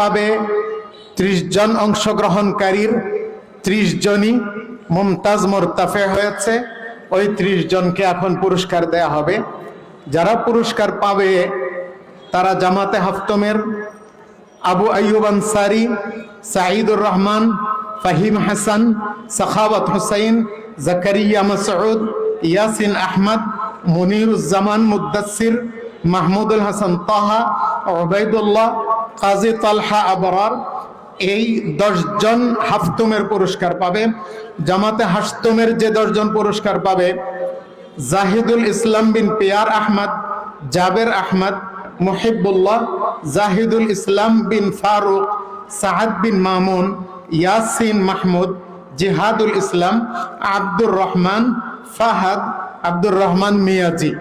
পাবে ত্রিশ জন অংশগ্রহণকারীর, ত্রিশ জনই মুমতাজ, মোরতাফে হয়েছে। ওই ত্রিশ জনকে এখন পুরস্কার দেয়া হবে। যারা পুরস্কার পাবে, তারা জামাতে হাফতমের আবু আইয়ুব আনসারি, সাঈদুর রহমান, ফাহিম হাসান, সাখাওয়াত হুসাইন, জাকারিয়া মাসউদ, ইয়াসিন আহমদ, মনিরুজ্জামান মুদাসির মাহমুদুল হাসান তাহা, ওবায়দুল্লাহ কাজী তালহা আবরার এই দশজন হাফতুমের পুরস্কার পাবে। জামাতে হাসতুমের যে দশজন পুরস্কার পাবে, জাহিদুল ইসলাম বিন পিয়ার আহমদ, জাবের আহমদ, মুহিবুল্লাহ, জাহিদুল ইসলাম বিন ফারুক, সাহাদ বিন মামুন, ইয়াসিন মাহমুদ, জিহাদুল ইসলাম, আব্দুর রহমান, ফাহাদ আব্দুর রহমান মিয়াজি।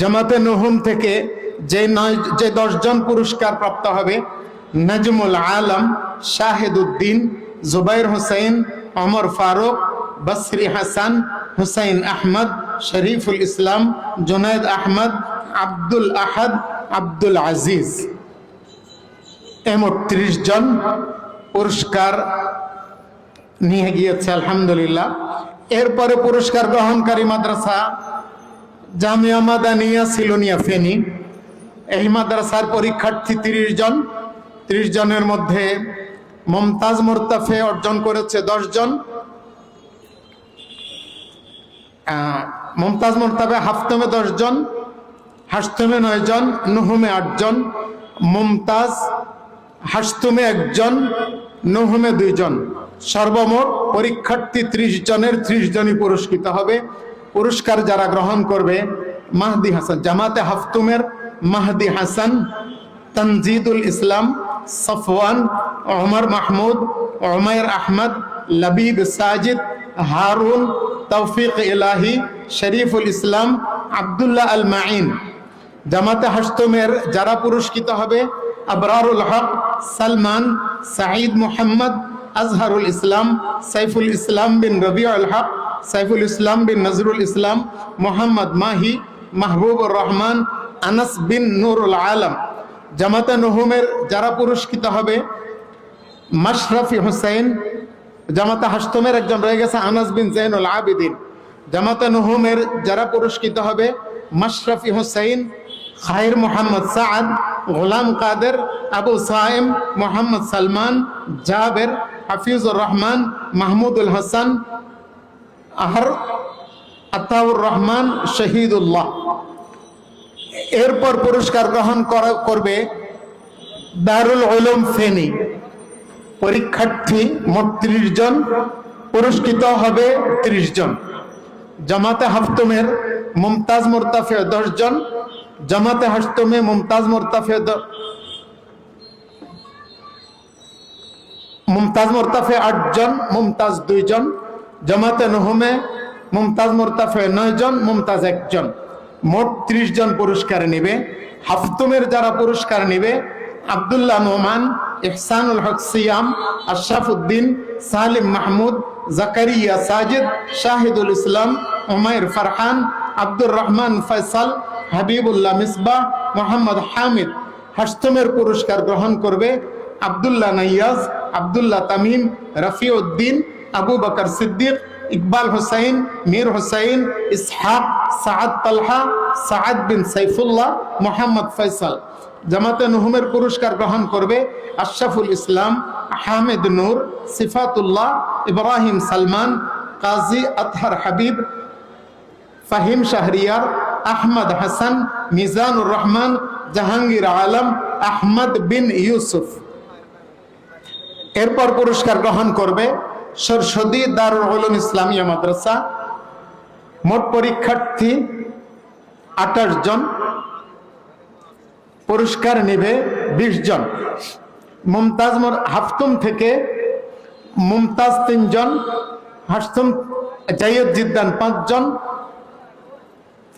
জামাতে নুহুম থেকে যে নয়, যে দশজন পুরস্কার প্রাপ্ত হবে, নাজমুল আলম, শাহেদুদ্দিন, জুবাইর হোসেন, অমর ফারুক, বসরি হাসান, হুসাইন আহমদ, শরীফুল ইসলাম, জুনায়দ আহমদ, আব্দুল আহাদ, আব্দুল আজিজ। এমন ত্রিশ জন পুরস্কার নিয়ে গিয়েছে, আলহামদুলিল্লাহ। এরপরে পুরস্কার গ্রহণকারী মাদ্রাসা, জামিয়া মাদানিয়া, সিলোনিয়া ফেনী। এই মাদ্রাসার পরীক্ষার্থী তিরিশ জন। ত্রিশ জনের মধ্যে মমতাজ মোর্তাফে অর্জন করেছে দশ জন। মমতাজ মোর্তাফে হাফতমে দশ জন, হাসতমে নয় জন, নুহুমে আটজন মমতাজ হাসতুমে একজন নুহুমে দুইজন সর্বমোট পরীক্ষার্থী ত্রিশ জনের ত্রিশ জনই পুরস্কৃত হবে। পুরস্কার যারা গ্রহণ করবে, মাহদি হাসান, জামাতে হাফতুমের মাহদি হাসান, তনজিদুল ইসলাম, সফওয়ান, ওমর মাহমুদ ওমায়ের আহমদ, লবিব সাজিদ, হারুন, তৌফিক ইলাহি, শরীফুল ইসলাম, আবদুল্লাহ আল মাইন জামাতে হাসতুমের যারা পুরস্কৃত হবে, আবরারুল হক, সালমান, সাঈদ মোহাম্মদ, আজহারুল ইসলাম, সাইফুল ইসলাম বিন রবিউল হক, সাইফুল ইসলাম বিন নজরুল ইসলাম, মোহাম্মদ মাহি, মাহবুবুর রহমান আনাস বিন নুরুল আলম, জামাতে নহুমের যারা পুরস্কৃত হবে, মাশরাফি হোসেন জামাতে হাসতমের একজন রয়ে গেছে আনাস বিন জৈনুল আবিদিন। জামাতে নহুমের যারা পুরস্কৃত হবে, মাশরাফি হোসেন খায়ের মোহাম্মদ সাদ গোলাম কাদের, আবু সাইম মোহাম্মদ সালমান, জাবের, হাফিজুর রহমান, মাহমুদুল হাসান, আহর আতাউর রহমান, শহীদুল্লাহ। এরপর পুরস্কার গ্রহণ করবে দারুল উলুম ফেনি। পরীক্ষার্থী মোট ত্রিশ জন, পুরস্কৃত হবে ত্রিশ জন। জামাতে হাফতুমের মুমতাজ মোরতাফে দশ জন, জামাতে হাসতুমে মুমতাজ মোরতাফে মুমতাজ মোরতাফে আটজন মুমতাজ দুইজন জামাতে নহমে মুমতাজ মোরতাফে নয় জন, মুমতাজ একজন মোট ত্রিশ জন পুরস্কার নেবে। হাফতুমের যারা পুরস্কার নেবে, আবদুল্লাহ নোমান, ইহসানুল হক সিয়াম, আশরাফ উদ্দিন, সালিম মাহমুদ, জাকারিয়া সাজিদ, শাহিদুল ইসলাম উমায়ের ফারহান, আব্দুর রহমান ফয়সাল, হাবিবুল্লাহ মিসবাহ মোহাম্মদ হামিদ। হাসতুমের পুরস্কার গ্রহণ করবে আবদুল্লাহ নাইয়াজ আবদুল্লাহ তামিম, রফিউদ্দিন, আবু বকর সিদ্দিক ইকবাল হুসাইন, মীর হুসাইন, ইসহাক সাদ তালহা সাদ বিন সাইফুল্লাহ, মোহাম্মদ ফয়সাল। জামাতে নুহুমের পুরস্কার গ্রহণ করবে আশরাফুল ইসলাম, আহমেদ নূর, সিফাতুল্লাহ, ইব্রাহিম সালমান, কাজী আতহার হাবিব, ফাহিম শাহরিয়ার, আহমদ হাসান, মিজানুর রহমান, জাহাঙ্গীর আলম, আহমদ বিন ইউসুফ। এরপর পুরস্কার গ্রহণ করবে সরস্বতী দারুল উলুম ইসলামিয়া মাদ্রাসা, মোট পরীক্ষার্থী আঠাশ জন, পুরস্কার নেবে বিশ জন। মুমতাজ হাফতুম থেকে মুমতাজ তিনজন হাসতুম জাইয়দ জিদ্দান পাঁচজন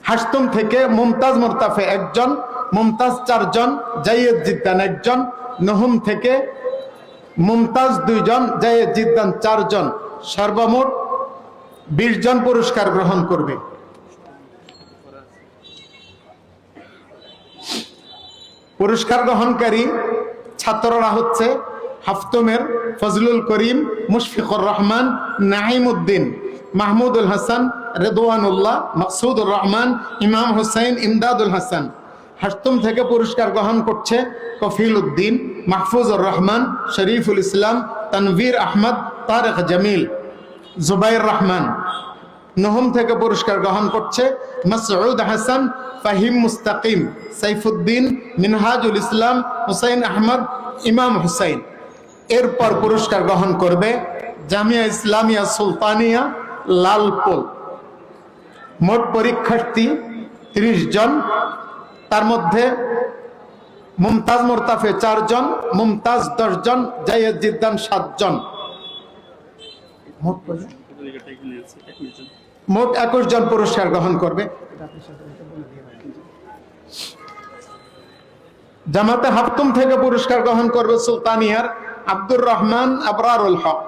হাসতুম থেকে মুমতাজ মোরতাফে একজন মুমতাজ চারজন জাইয়দ জিদ্দান একজন নহুম থেকে মুমতাজ দুইজন জাইয়দ জিদ্দান চারজন, সর্বমোট বিশ জন পুরস্কার গ্রহণ করবে। পুরস্কার গ্রহণকারী ছাত্ররা হচ্ছে হাফতমের ফজলুল করিম, মুশফিকুর রহমান নাহিম উদ্দিন মাহমুদুল হাসান, রেদওয়ানুল্লাহ মকসুদুর রহমান, ইমাম হুসাইন, ইমদাদুল হাসান। হাসতুম থেকে পুরস্কার গ্রহণ করছে কফিল উদ্দিন মাহফুজুর রহমান, শরীফুল ইসলাম, তানভীর আহমদ, তারেক জামিল, জুবাইর রহমান। নহম থেকে পুরস্কার গ্রহণ করছে মাসউদ হাসান, ফাহিম মুস্তাকিম, সাইফুদ্দিন, মিনহাজুল ইসলাম, হুসাইন আহমদ, ইমাম হুসাইন। এরপর পুরস্কার গ্রহণ করবে জামিয়া ইসলামিয়া সুলতানিয়া লালপুল। মোট পরীক্ষার্থী ত্রিশ জন। তার মধ্যে মুমতাজ মোরতাফে চারজন, মুমতাজ দশজন জাইয়দ জিদ্দান সাতজন। মোট একুশ জন পুরস্কার গ্রহণ করবে। জামাতে হাফতুম থেকে পুরস্কার গ্রহণ করবে সুলতানিয়ার আব্দুর রহমান আবরারুল হক,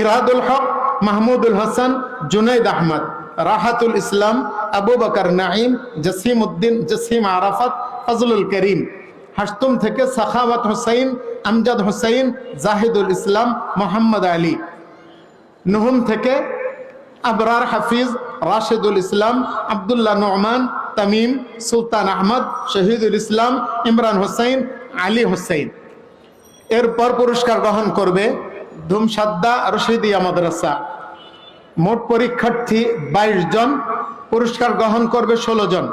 ইরাদুল হক, মাহমুদুল হাসান, জুনাইদ আহমদ। রাহাতুল ইসলাম আবু বকর নাইম জসিম উদ্দিন জসিম আরাফাত, ফজলুল করিম। হাসতুম থেকে সাখাওয়াত হুসাইন, আমজাদ হুসাইন, জাহিদুল ইসলাম, মোহাম্মদ আলী। নুহুম থেকে আবরার হাফিজ, রাশেদুল ইসলাম, আবদুল্লাহ নোমান তামিম, সুলতান আহমদ, শহীদুল ইসলাম, ইমরান হোসাইন, আলী হোসাইন। এরপর পুরস্কার গ্রহণ করবে ধুমসাদ্দা রশিদিয়া মাদ্রাসা। মোট পরীক্ষার্থী বাইশ জন পুরস্কার গ্রহণ করবে ষোলো জন।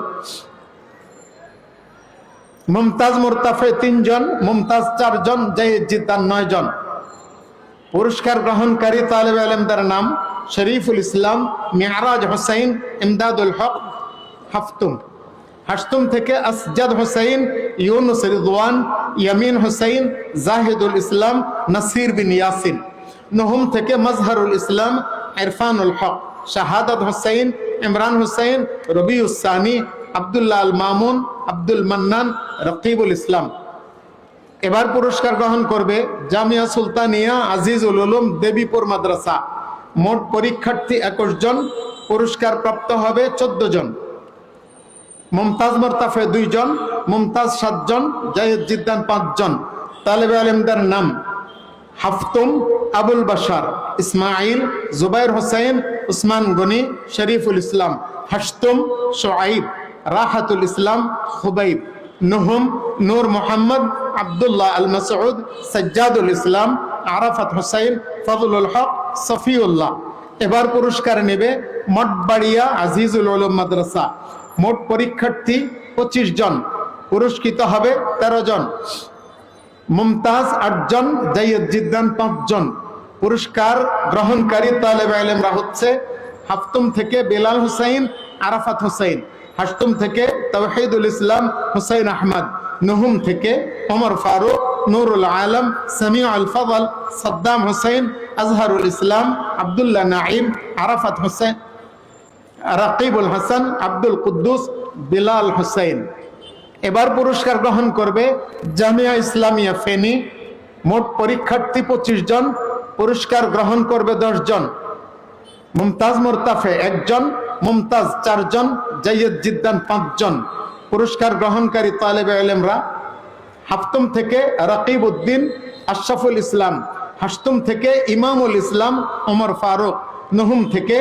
মুমতাজ মুরতাফে তিনজন মুমতাজ চারজন জাহিদ জিদ্দান নয় জন। পুরস্কার গ্রহণকারী তালেব আলমদার নাম শরীফুল ইসলাম মেহরাজ হোসাইন, ইমদাদুল হক, হাফতুম। হাসতুম থেকে আসজাদ হোসাইন, ইউনুস রিদওয়ান, ইয়ামিন হোসাইন, জাহিদুল ইসলাম, নাসির বিন ইয়াসিন। নহম থেকে মজহারুল ইসলাম, ইরফানুল হক। শাহাদাত হোসাইন ইমরান হোসাইন রবিউসানি আবদুল্লাহ আল মামুন, আব্দুল মান্নান, রকিবুল ইসলাম। এবার পুরস্কার গ্রহণ করবে জামিয়া সুলতানিয়া আজিজুল উলুম দেবীপুর মাদ্রাসা। মোট পরীক্ষার্থী একুশ জন, পুরস্কার প্রাপ্ত হবে চোদ্দ জন। মুমতাজ মোরতাফে দুইজন মুমতাজ সাতজন জাহিদ জিদ্দান পাঁচজন তালেবে আলমদার নাম হাফতুম, আবুল বাশার ইসমাইল জুবাইর হোসেন, উসমান গনি, শরীফুল ইসলাম হাসতুম শোয়াইব রাহাতুল ইসলাম খুবাইব নুহুম, নূর মোহাম্মদ, আবদুল্লাহ আল মাসউদ, সজ্জাদুল ইসলাম, আরাফাত হোসাইন ফজলুল হক, সফিউল্লাহ। এবার পুরস্কার নেবে মঠবাড়িয়া আজিজুল উলুম মাদ্রাসা। মোট পরীক্ষার্থী পঁচিশ জন। পুরস্কৃত হবে তেরো জন। মুমতাজ আটজন জাইয়দ জিদ্দান পাঁচজন। পুরস্কার গ্রহণকারী তালেব আলেমরা হচ্ছে হাফতুম থেকে বেলাল হুসাইন, আরাফাত হুসাইন। হাসতুম থেকে তৌহিদুল ইসলাম হুসাইন আহমদ। নুহুম থেকে ওমর ফারুক, নুরুল আলম সামিউ আল ফজল সাদ্দাম হুসাইন, আজহারুল ইসলাম, আবদুল্লাহ নাইম আরাফাত হুসাইন, রাকিবুল হাসান, আব্দুল কুদ্দুস, বিলাল হুসাইন। এবার পুরস্কার গ্রহণ করবে জামিয়া ইসলামিয়া ফেনী। মোট পরীক্ষার্থী পঁচিশ জন, পুরস্কার গ্রহণ করবে জন। মুমতাজ মোরতাফে একজন, মুমতাজ চারজন, জাইয়দ জিদ্দান পাঁচজন। পুরস্কার গ্রহণকারী তালেবে আলেমরা হাফতুম থেকে রকিব উদ্দিন আশরাফুল ইসলাম। হাসতুম থেকে ইমামুল ইসলাম, ওমর ফারুক। নুহুম থেকে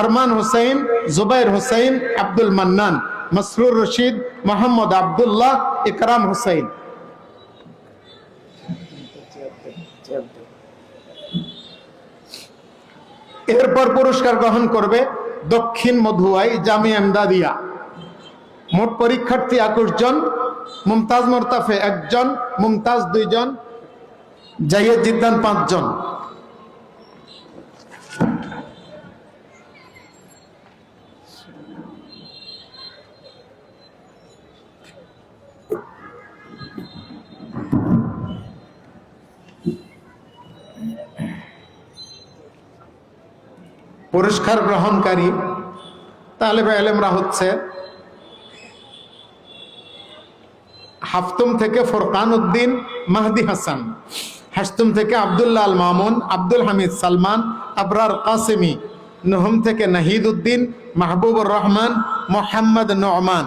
আরমান হোসেন জুবাইর হোসেন আব্দুল মান্নান। মসরুর রশিদ মোহাম্মদ আবদুল্লাহ ইকরাম হোসেন এরপর পুরস্কার গ্রহণ করবে দক্ষিণ মধুয়াই জামি এমদাদিয়া মোট পরীক্ষার্থী একুশ জন, মুমতাজ মোরতাফে একজন, মুমতাজ দুইজন জাইয়দ জিদ্দান পাঁচজন। পুরস্কার গ্রহণকারী। তালেবে আলেমরা হচ্ছে হাফতুম থেকে ফোরকান উদ্দিন মাহদি হাসান, হাসতুম থেকে আবদুল্লাহ মামুন, আব্দুল হামিদ সালমান, আবরার কাসেমি, নহম থেকে নাহিদ উদ্দিন মাহবুবুর রহমান, মোহাম্মদ নোমান।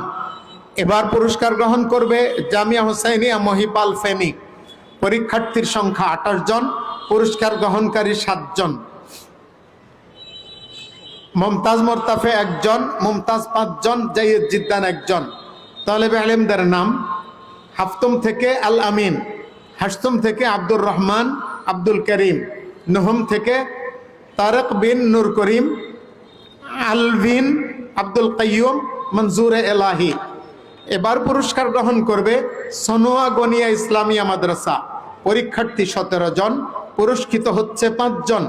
এবার পুরস্কার গ্রহণ করবে জামিয়া হুসাইনিয়া মহিপাল ফেনী পরীক্ষার্থীর সংখ্যা আঠাশ জন, পুরস্কার গ্রহণকারী সাতজন মমতাজ মোরতাফে একজন, মমতাজ পাঁচজন জাইদ জিদ্দান একজন। তালেবে আলিমদের নাম হাফতুম থেকে আল আমিন, হাসতুম থেকে আব্দুর রহমান, আব্দুল করিম, নহম থেকে তারক বিন নূর করিম, আলভিন, আব্দুল কাইয়ুম, মনজুর এলাহি। এবার পুরস্কার গ্রহণ করবে সনোয়া গনিয়া ইসলামিয়া মাদ্রাসা। পরীক্ষার্থী সতেরো জন, পুরস্কৃত হচ্ছে পাঁচজন।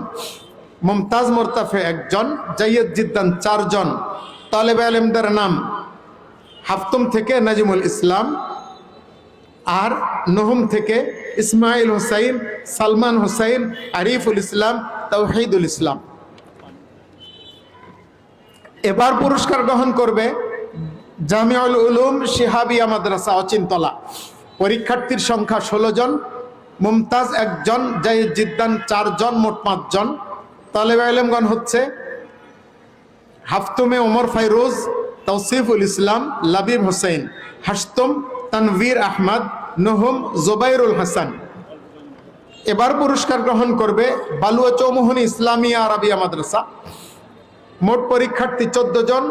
মমতাজ মোরতাফে একজন, জাইয়দ জিদ্দান চারজন, তালেবে আলেমদের নাম হাফতুম থেকে নাজিমুল ইসলাম আর নহম থেকে ইসমাইল হোসাইন, সালমান হোসাইন, আরিফুল ইসলাম তৌহিদুল ইসলাম। এবার পুরস্কার গ্রহণ করবে জামিউল উলুম শিহাবিয়া মাদ্রাসা অচিন্তলা। পরীক্ষার্থীর সংখ্যা ষোলো জন, মুমতাজ একজন জাহিদ জিদ্দান চারজন, মোট পাঁচজন। তালেব আলমগণ হচ্ছে হাফতুমে ওমর ফাইরোজ তৌসিফুল ইসলাম, লাবিব হোসেন। হাসতুম, তানভীর আহমদ, নহম, জোবাইরুল হাসান। এবার পুরস্কার গ্রহণ করবে বালুয়া চৌমোহনী ইসলামিয়া আরবিয়া মাদ্রাসা। মোট পরীক্ষার্থী চোদ্দ জন,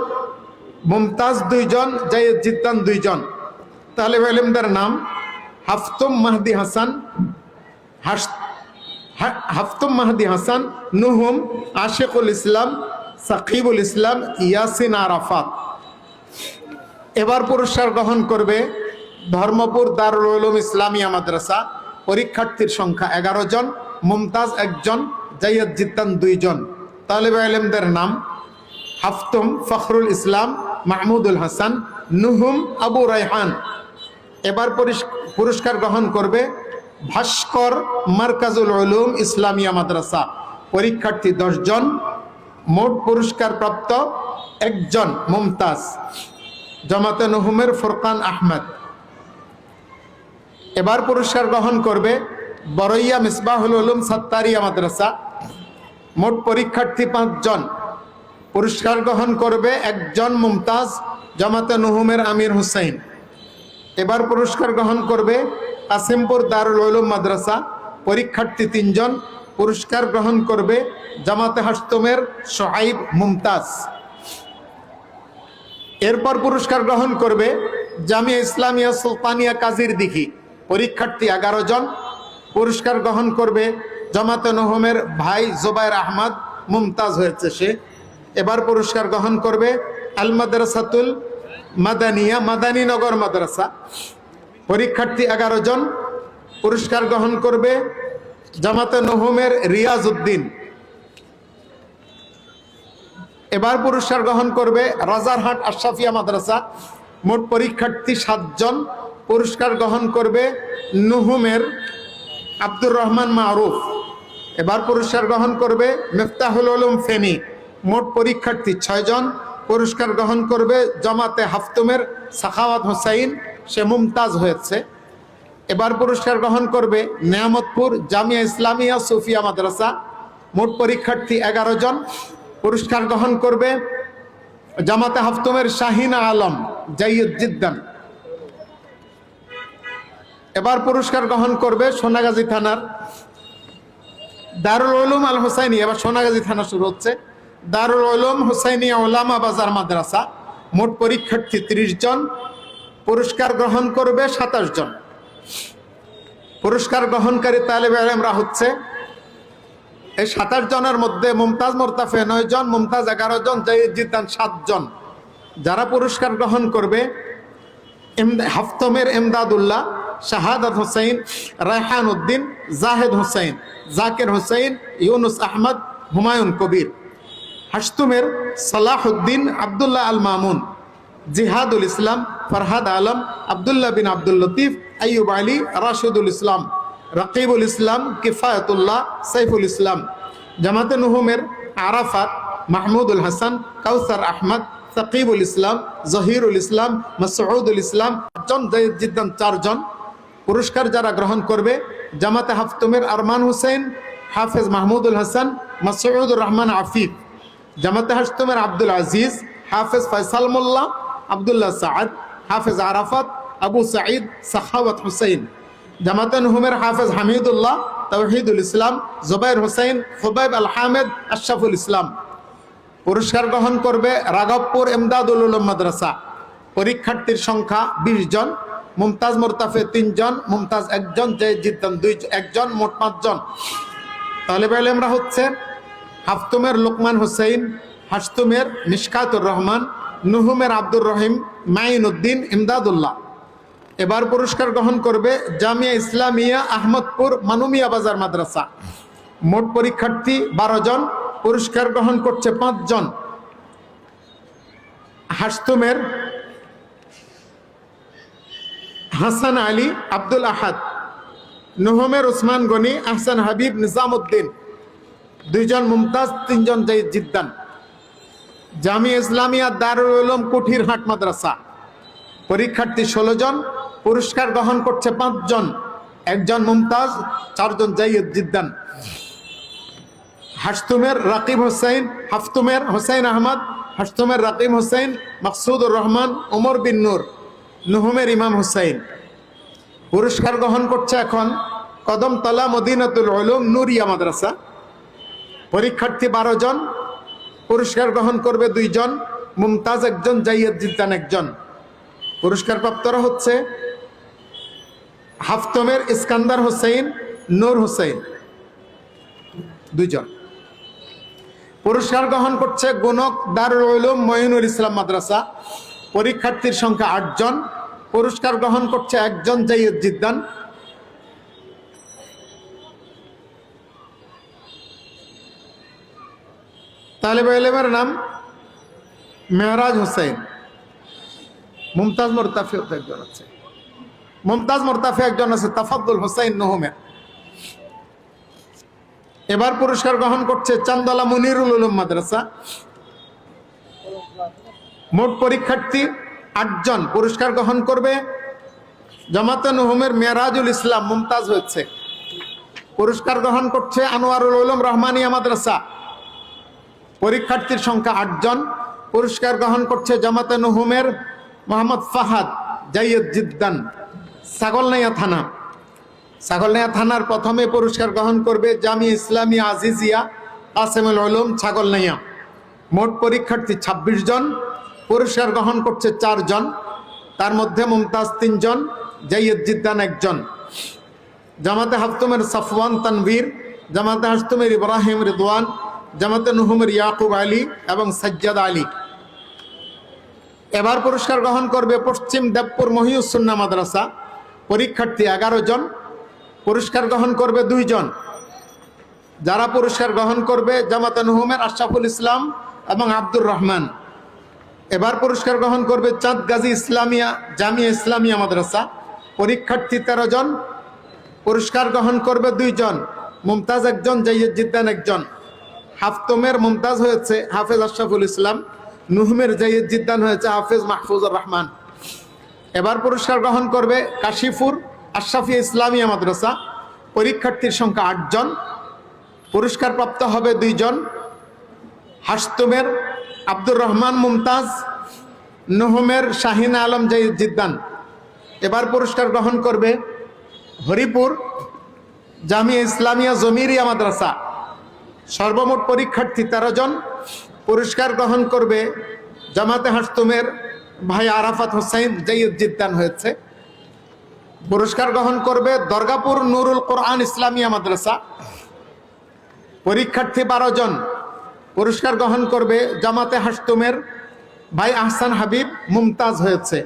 মুমতাজ দুইজন জাইদ জিদ্দান দুইজন তালেব আলিমদের নাম হাফতুম মাহদি হাসান। হাস হাফতুম মাহদি হাসান, নুহুম, আশেকুল ইসলাম, সাকিবুল ইসলাম, ইয়াসিন আরাফাত। এবার পুরস্কার গ্রহণ করবে ধর্মপুর দারুল উলুম ইসলামিয়া মাদ্রাসা। পরীক্ষার্থীর সংখ্যা এগারো জন, মুমতাজ একজন জাইয়দ জিদ্দান দুইজন। তালেব আলমদের নাম হাফতুম ফখরুল ইসলাম, মাহমুদুল হাসান, নুহুম আবু রায়হান। এবার পুরস্কার গ্রহণ করবে ভাস্কর মার্কাজুল উলুম ইসলামিয়া মাদ্রাসা। পরীক্ষার্থী জন, মোট পুরস্কার প্রাপ্ত একজন মুমতাজ। জামাতে নহুমের ফোরকান আহমেদ। এবার পুরস্কার গ্রহণ করবে বরইয়া মিসবাহুল উলুম সাত্তারিয়া মাদ্রাসা। মোট পরীক্ষার্থী পাঁচজন পুরস্কার গ্রহণ করবে একজন মুমতাজ, জামাতে নহুমের আমির হুসাইন। এবার পুরস্কার গ্রহণ করবে কাসিমপুর দারুল উলুম মাদ্রাসা পরীক্ষার্থী তিনজন পুরস্কার গ্রহণ করবে জামাতে হাস্তমের সোহাইব মুমতাজ। এরপর পুরস্কার গ্রহণ করবে জামিয়া ইসলামিয়া সুলতানিয়া কাজীর দিঘি। পরীক্ষার্থী এগারো জন পুরস্কার গ্রহণ করবে জামাতে নহমের ভাই জোবাইর আহমদ মুমতাজ হয়েছে সে। এবার পুরস্কার গ্রহণ করবে আল মাদ্রাসাতুল মাদানিয়া মাদানীনগর মাদ্রাসা। পরীক্ষার্থী এগারো জন পুরস্কার গ্রহণ করবে জামাতে নহমের রিয়াজ উদ্দিন এবার পুরস্কার গ্রহণ করবে রাজারহাট আশরাফিয়া মাদ্রাসা। মোট পরীক্ষার্থী সাতজন পুরস্কার গ্রহণ করবে নুহুমের আব্দুর রহমান মারুফ। এবার পুরস্কার গ্রহণ করবে মেফতাহুল আলম ফেনী মোট পরীক্ষার্থী ছয়জন পুরস্কার গ্রহণ করবে জমাতে হাফতুমের সাখাওয়াত হোসাইন। সে মুমতাজ হয়েছে। এবার পুরস্কার গ্রহণ করবে নিয়ামতপুর জামিয়া ইসলামিয়া সুফিয়া মাদ্রাসা। মোট পরীক্ষার্থী এগারো জন। পুরস্কার গ্রহণ করবে জামাতে হাফতুমের শাহিনা আলম জাইয়দ জিদ্দান এবার পুরস্কার গ্রহণ করবে সোনাগাজী থানার দারুল উলুম আল হোসাইনি। এবার সোনাগাজী থানা শুরু হচ্ছে। দারুল উলুম হোসাইনিয়া ওলামা বাজার মাদ্রাসা। মোট পরীক্ষার্থী ত্রিশ জন। পুরস্কার গ্রহণ করবে সাতাশ জন। পুরস্কার গ্রহণকারী তালেব আলমরা হচ্ছে, এই সাতাশ জনের মধ্যে মুমতাজ মোরতাফে নয় জন, মুমতাজ এগারো জন জিদ্দান সাতজন যারা পুরস্কার গ্রহণ করবে হাফতমের এমদাদুল্লাহ, শাহাদাত হোসেন রায়হান উদ্দিন, জাহেদ হোসেন জাকের হোসেন ইউনুস আহমদ, হুমায়ুন কবির। হাসতুমের সালাহ উদ্দিন আবদুল্লাহ আল মামুন জিহাদুল ইসলাম, ফরহাদ আলম, আবদুল্লাহ বিন আব্দুল লতিফ, আইয়ুব আলী, রাশিদুল ইসলাম, রকিবুল ইসলাম, কিফায়তুল্লাহ, সাইফুল ইসলাম। জামাতে নুহুমের আরাফাত, মাহমুদুল হাসান, কাউসার আহমদ, সাকিবুল ইসলাম, জহিরুল ইসলাম, মাসউদুল ইসলাম জন জিদ্দান চারজন। পুরস্কার যারা গ্রহণ করবে, জামাতে হাফতুমের আরমান হুসেন হাফেজ মাহমুদুল হাসান, মাসউদুর রহমান আফিফ। জামাতে হাসতুমের আব্দুল আজিজ, হাফেজ ফয়সাল মোল্লা আবদুল্লাহ সাদ হাফেজ আরাফাত, আবু সাঈদ, সাখাওয়াত হুসেন জামাতে নুহুমের হাফেজ হামিদুল্লাহ তৌহিদুল ইসলাম, জুবাইর হোসেন খুবাইব আল হামেদ আশরাফুল ইসলাম। পুরস্কার গ্রহণ করবে রাঘবপুর এমদাদুল উলুম মাদ্রাসা। পরীক্ষার্থীর সংখ্যা বিশ জন, মুমতাজ মোরতাফে তিনজন মুমতাজ একজন জয় জিদ্দান দুই একজন, মোট পাঁচজন তালেব আলেমরা হচ্ছে হাফতুমের লোকমান হোসেন হাসতুমের মিশকাতুর রহমান নুহুমের আব্দুর রহিম মাইন উদ্দিন ইমদাদুল্লাহ। এবার পুরস্কার গ্রহণ করবে জামিয়া ইসলামিয়া আহমদপুর মানুমিয়া বাজার মাদ্রাসা। মোট পরীক্ষার্থী বারো জন, পুরস্কার গ্রহণ করছে পাঁচজন হাসতুমের হাসান আলী, আব্দুল আহাদ। নুহমের ওসমান গনি, আহসান হাবিব, নিজামুদ্দিন। দুইজন মুমতাজ, তিনজন জিদ্দান। জামি ইসলামিয়া দারুল উলুম কুঠির হাট মাদ্রাসা। পরীক্ষার্থী ষোলো জন, পুরস্কার গ্রহণ করছে পাঁচজন একজন মুমতাজ, চারজন জাইদ জিদ্দান হাসতুমের রাকিব হোসেন, হাফতুমের হোসেন আহমদ, হাসতুমের রাকিব হোসেন, মাকসুদুর রহমান, ওমর বিন নূর, নুহুমের ইমাম হোসেন। পুরস্কার গ্রহণ করছে এখন কদমতলা মদিনাতুল উলুম নুরিয়া মাদ্রাসা। পরীক্ষার্থী বারো জন পুরস্কার গ্রহণ করবে দুইজন, মুমতাজ একজন, জাইয়দ জিদ্দান একজন। পুরস্কার প্রাপ্তরা হচ্ছে হাফতমের ইস্কান্দার হোসেন নূর হোসেন দুইজন। পুরস্কার গ্রহণ করছে গুণক দারুল উলুম ইসলাম মাদ্রাসা। পরীক্ষার্থীর সংখ্যা আটজন। পুরস্কার গ্রহণ করছে একজন, জাইয়দ জিদ্দান তালেব এলেমের নাম মেহরাজ হোসেন। মুমতাজ মোরতাফি একজন আছে। মুমতাজ মোরতাফি একজন আছে, তাফাদ্দুল হোসেন নহমের এবার পুরস্কার গ্রহণ করছে চান্দলা মুনিরুল উলুম মাদ্রাসা। মোট পরীক্ষার্থী আটজন পুরস্কার গ্রহণ করবে। জামাতে নহমের মেয়ারাজুল ইসলাম মুমতাজ হয়েছে। পুরস্কার গ্রহণ করছে আনোয়ারুল উলুম রহমানিয়া মাদ্রাসা। পরীক্ষার্থীর সংখ্যা আটজন। পুরস্কার গ্রহণ করছে জামাতে নহমের মোহাম্মদ ফাহাদ জাইয়দ জিদ্দান ছাগলনাইয়া থানা। ছাগলনাইয়া থানার প্রথমে পুরস্কার গ্রহণ করবে জামি ইসলামী আজিজিয়া, কাসেমুল উলুম ছাগলনাইয়া মোট পরীক্ষার্থী ২৬ জন, পুরস্কার গ্রহণ করছে চারজন তার মধ্যে মুমতাজ তিনজন জাইয়দ জিদ্দান একজন। জামাতে হাফতুমের সাফওয়ান তানভীর, জামাতে হাসতুমের ইব্রাহিম রিদওয়ান জামাতে নুহুমের ইয়াকুব আলী এবং সাজ্জাদ আলী। এবার পুরস্কার গ্রহণ করবে পশ্চিম দেবপুর মহিউসুন্না মাদ্রাসা। পরীক্ষার্থী এগারো জন, পুরস্কার গ্রহণ করবে দুইজন যারা পুরস্কার গ্রহণ করবে জামাতে নুহুমের আশরাফুল ইসলাম এবং আব্দুর রহমান। এবার পুরস্কার গ্রহণ করবে চাঁদ গাজী ইসলামিয়া, জামিয়া ইসলামিয়া মাদ্রাসা। পরীক্ষার্থী তেরো জন, পুরস্কার গ্রহণ করবে দুইজন মুমতাজ একজন, জাইয়দ জিদ্দান একজন। হাফতমের মুমতাজ হয়েছে হাফেজ আশরাফুল ইসলাম, নুহমের জাইয়দ জিদ্দান হয়েছে হাফেজ মাহফুজুর রহমান। এবার পুরস্কার গ্রহণ করবে কাশিফুর আশরাফি ইসলামিয়া মাদ্রাসা, পরীক্ষার্থীর সংখ্যা আটজন পুরস্কার প্রাপ্ত হবে দুইজন হাসতুমের আব্দুর রহমান মুমতাজ, নহমের শাহিন আলম জাইদ জিদ্দান। এবার পুরস্কার গ্রহণ করবে হরিপুর জামিয়া ইসলামিয়া জমিরিয়া মাদ্রাসা সর্বমোট পরীক্ষার্থী তেরো জন পুরস্কার গ্রহণ করবে জামাতে হাসতুমের ভাই আরাফাত হোসাইন জাইদ জিদ্দান হয়েছে। পুরস্কার গ্রহণ করবে দর্গাপুর নুরুল কোরআন ইসলামিয়া মাদ্রাসা। পরীক্ষার্থী বারো জন পুরস্কার গ্রহণ করবে জামাতে হাসতুমের ভাই আহসান হাবিব মুমতাজ হয়েছে।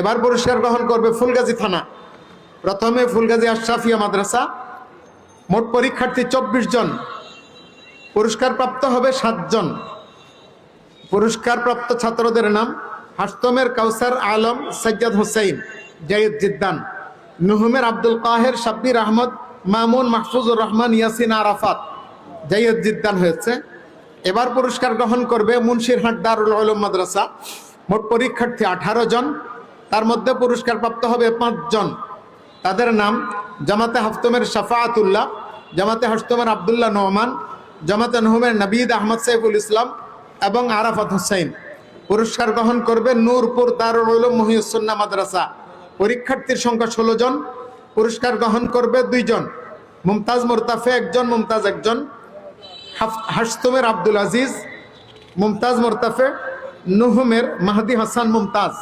এবার পুরস্কার গ্রহণ করবে ফুলগাজী থানা। প্রথমে ফুলগাজী আশরাফিয়া মাদ্রাসা মোট পরীক্ষার্থী চব্বিশ জন পুরস্কার প্রাপ্ত হবে সাতজন পুরস্কার প্রাপ্ত ছাত্রদের নাম হাস্তমের কাউসার আলম সৈয়দ হোসেন জাইদ জিদ্দান নুহুমের আব্দুল কাহের, শাব্বির আহমদ, মামুন মাহফুজুর রহমান, ইয়াসিন আরাফাত জাইয়দ জিদ্দান হয়েছে। এবার পুরস্কার গ্রহণ করবে মুন্সিরহাট দারুল আলম মাদ্রাসা। মোট পরীক্ষার্থী আঠারো জন, তার মধ্যে পুরস্কার প্রাপ্ত হবে পাঁচজন তাদের নাম জামাতে হাফতমের শাফাআতুল্লাহ জামাতে হাসতমের আবদুল্লাহ নোমান, জামাতে নহমের নবীদ আহমদ সাইফুল ইসলাম এবং আরাফাত হোসেন পুরস্কার গ্রহণ করবে নূরপুর দারুল মহিউসুন্না মাদ্রাসা। পরীক্ষার্থীর সংখ্যা ষোলো জন। পুরস্কার গ্রহণ করবে দুইজন মুমতাজ মোরতাফে একজন, মুমতাজ একজন। হাসতুমের আব্দুল আজিজ, মুমতাজ মোরতাফে। নুহুমের মাহাদি হাসান মুমতাজ।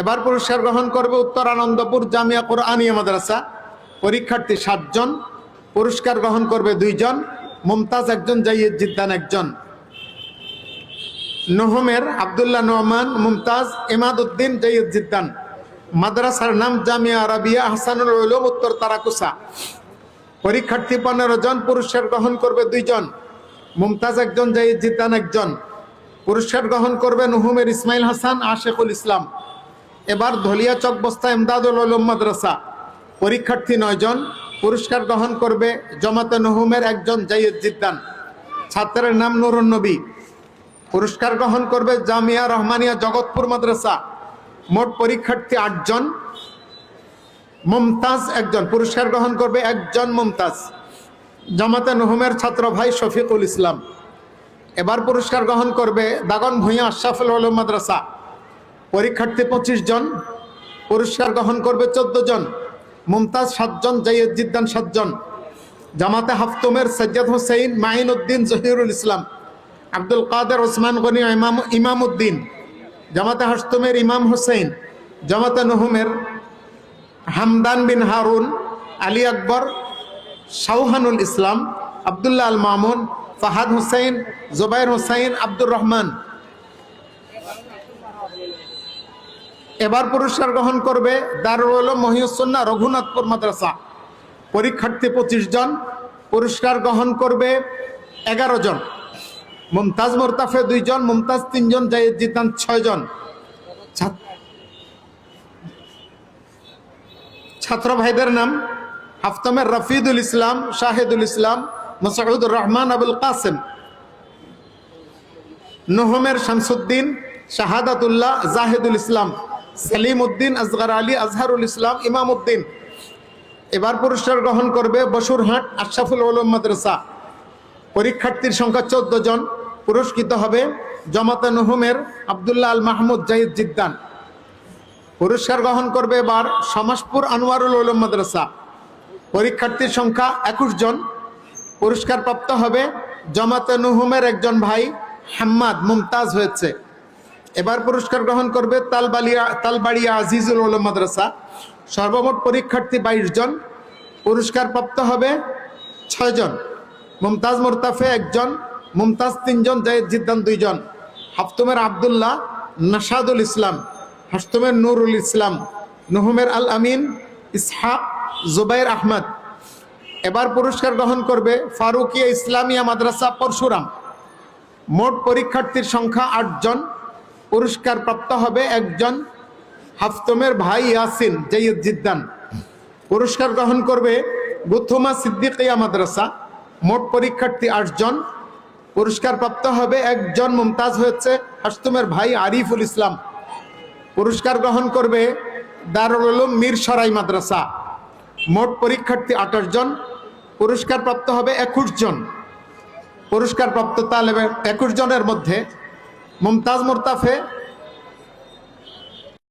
এবার পুরস্কার গ্রহণ করবে উত্তর আনন্দপুর জামিয়া কোরআনিয়া মাদ্রাসা। পরীক্ষার্থী সাতজন পুরস্কার গ্রহণ করবে দুইজন, মুমতাজ একজন, জাইয়দ জিদ্দান একজন। নহমের আবদুল্লাহ নোমান, মুমতাজ ইমাদ উদ্দিন জাইয়দ জিদ্দান। মাদ্রাসার নাম জামিয়া আরবিয়া হাসানুল উলুম, উত্তর তারাকুসা। পরীক্ষার্থী পনেরো জন, পুরস্কার গ্রহণ করবে দুইজন, মুমতাজ একজন জাইদ জিদ্দান একজন। পুরস্কার গ্রহণ করবে নুহুমের ইসমাইল হাসান আশেকুল ইসলাম। এবার ধলিয়া চক বস্তা ইমদাদুল উলুম মাদ্রাসা। পরীক্ষার্থী নয় জন পুরস্কার গ্রহণ করবে জমাতে নহুমের একজন জাইদ জিদ্দান। ছাত্রের নাম নুরুন নবী। পুরস্কার গ্রহণ করবে জামিয়া রহমানিয়া জগৎপুর মাদ্রাসা। মোট পরীক্ষার্থী আটজন। মমতাজ একজন। পুরস্কার গ্রহণ করবে একজন মমতাজ। জামাতে নহমের ছাত্র ভাই শফিকুল ইসলাম। এবার পুরস্কার গ্রহণ করবে দাগন ভূঁইয়া আশরাফুল আলম মাদ্রাসা। পরীক্ষার্থী পঁচিশ জন। পুরস্কার গ্রহণ করবে চোদ্দ জন। মুমতাজ সাতজন জাইয়দ জিদ্দান সাতজন। জামাতে হাফতুমের সৈয়দ হোসেন মাইন উদ্দিন জহিরুল ইসলাম, আব্দুল কাদের ওসমান গনি, ইমাম ইমাম উদ্দিন জামাতে হাসতুমের ইমাম হোসেন জামাতে নহমের হামদান বিন হারুন, আলী আকবর, শাওহানুল ইসলাম, আবদুল্লাহ আল মামুন, ফাহাদ হুসাইন, জোবাইর হুসাইন, আব্দুর রহমান। এবার পুরস্কার গ্রহণ করবে দারুল মহিউসন্না রঘুনাথপুর মাদ্রাসা। পরীক্ষার্থী পঁচিশ জন, পুরস্কার গ্রহণ করবে এগারো জন। মুমতাজ মোরতাফে দুইজন মুমতাজ তিনজন জায়েদ জিতান ছয়জন ছাত্র ভাইদের নাম হাফতমের রফিদুল ইসলাম, শাহেদুল ইসলাম মসাউদুর রহমান, আবুল কাসেম। নহমের শামসুদ্দিন, শাহাদাতুল্লাহ, জাহেদুল ইসলাম। সেলিম উদ্দিন আসগর আলী আজহারুল ইসলাম ইমাম উদ্দিন এবার পুরস্কার গ্রহণ করবে বসুরহাট আশরাফুল ওলম মাদ্রাসা। পরীক্ষার্থীর সংখ্যা চোদ্দ জন। পুরস্কৃত হবে জমাতে নহমের আবদুল্লাহ আল মাহমুদ জাহিদ জিদ্দান। পুরস্কার গ্রহণ করবে এবার সমাজপুর আনোয়ারুল উলুম মাদ্রাসা। পরীক্ষার্থীর সংখ্যা একুশ জন। পুরস্কার প্রাপ্ত হবে জমাতে নুহুমের একজন ভাই হাম্মাদ মুমতাজ হয়েছে। এবার পুরস্কার গ্রহণ করবে তালবালিয়া তালবাড়িয়া আজিজুল উলুম মাদ্রাসা। সর্বমোট পরীক্ষার্থী বাইশ জন, পুরস্কার প্রাপ্ত হবে ছয়জন মুমতাজ মোরতাফে একজন, মুমতাজ তিনজন, জায়েদ জিদ্দান দুইজন। হাফতুমের আবদুল্লাহ নাসাদুল ইসলাম হাসতুমের নুরুল ইসলাম, নুহুমের আল আমিন, ইসহাক, জুবাইর আহমদ। এবার পুরস্কার গ্রহণ করবে ফারুকিয়া ইসলামিয়া মাদ্রাসা পরশুরাম। মোট পরীক্ষার্থীর সংখ্যা আটজন পুরস্কার প্রাপ্ত হবে একজন হাফতমের ভাই ইয়াসিন জৈয়দ জিদ্দান। পুরস্কার গ্রহণ করবে গুথুমা সিদ্দিকিয়া মাদ্রাসা। মোট পরীক্ষার্থী আটজন। পুরস্কার প্রাপ্ত হবে একজন মুমতাজ হয়েছে হাসতুমের ভাই আরিফুল ইসলাম। পুরস্কার গ্রহণ করবে দারুল উলুম মীর সরাই মাদ্রাসা। মোট পরীক্ষার্থী আঠাশ জন পুরস্কার প্রাপ্ত হবে একুশ জন পুরস্কার প্রাপ্ত তালেবের একুশ জনের মধ্যে মুমতাজ মোরতাফে